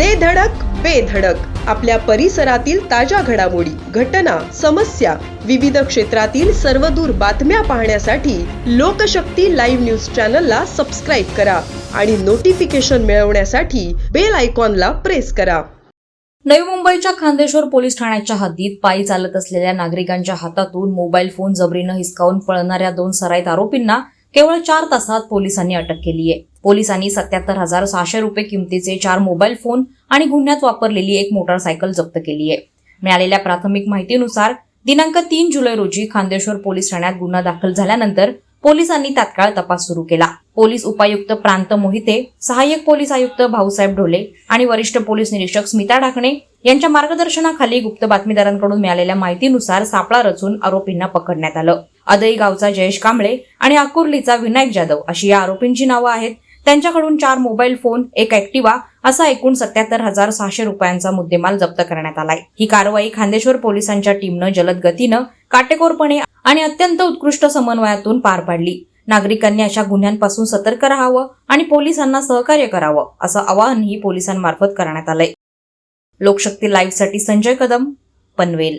दे धडक बेधडक आपल्या परिसरातील ताज्या घडामोडी घटना समस्या विविध क्षेत्रातील सर्वदूर बातम्या पाहण्यासाठी लोकशक्ती लाईव्ह न्यूज चॅनलला सबस्क्राईब करा आणि नोटिफिकेशन मिळवण्यासाठी बेल आयकॉनला प्रेस करा. नवी मुंबईच्या खांदेश्वर पोलीस ठाण्याच्या हद्दीत पायी चालत असलेल्या नागरिकांच्या हातातून मोबाईल फोन जबरीनं हिसकावून पळणाऱ्या दोन सराईत आरोपींना केवळ चार तासात पोलिसांनी अटक केली आहे. पोलिसांनी सत्याहत्तर हजार सहाशे रुपये किमतीचे चार मोबाईल फोन आणि गुन्ह्यात वापरलेली एक मोटारसायकल जप्त केली आहे. मिळालेल्या प्राथमिक माहितीनुसार दिनांक तीन जुलै रोजी खांदेश्वर पोलीस ठाण्यात गुन्हा दाखल झाल्यानंतर पोलिसांनी तात्काळ तपास सुरू केला. पोलीस उपायुक्त प्रांत मोहिते सहाय्यक पोलीस आयुक्त भाऊसाहेब ढोले आणि वरिष्ठ पोलीस निरीक्षक स्मिता ढाकणे यांच्या मार्गदर्शनाखाली गुप्त बातमीदारांकडून मिळालेल्या माहितीनुसार सापळा रचून आरोपींना पकडण्यात आलं. अदई गावचा जयेश कांबळे आणि आकुर्लीचा विनायक जाधव अशी या आरोपींची नावं आहेत. त्यांच्याकडून चार मोबाईल फोन एक ऍक्टिवा असा एकूण सत्याहत्तर हजार सहाशे रुपयांचा मुद्देमाल जप्त करण्यात आलाय. ही कारवाई खांदेश्वर पोलिसांच्या टीमनं जलद गतीनं काटेकोरपणे आणि अत्यंत उत्कृष्ट समन्वयातून पार पाडली. नागरिकांनी अशा गुन्ह्यांपासून सतर्क राहावं आणि पोलिसांना सहकार्य करावं असं आवाहनही पोलिसांमार्फत करण्यात आलंय. लोकशक्ती लाईव्हसाठी संजय कदम पनवेल.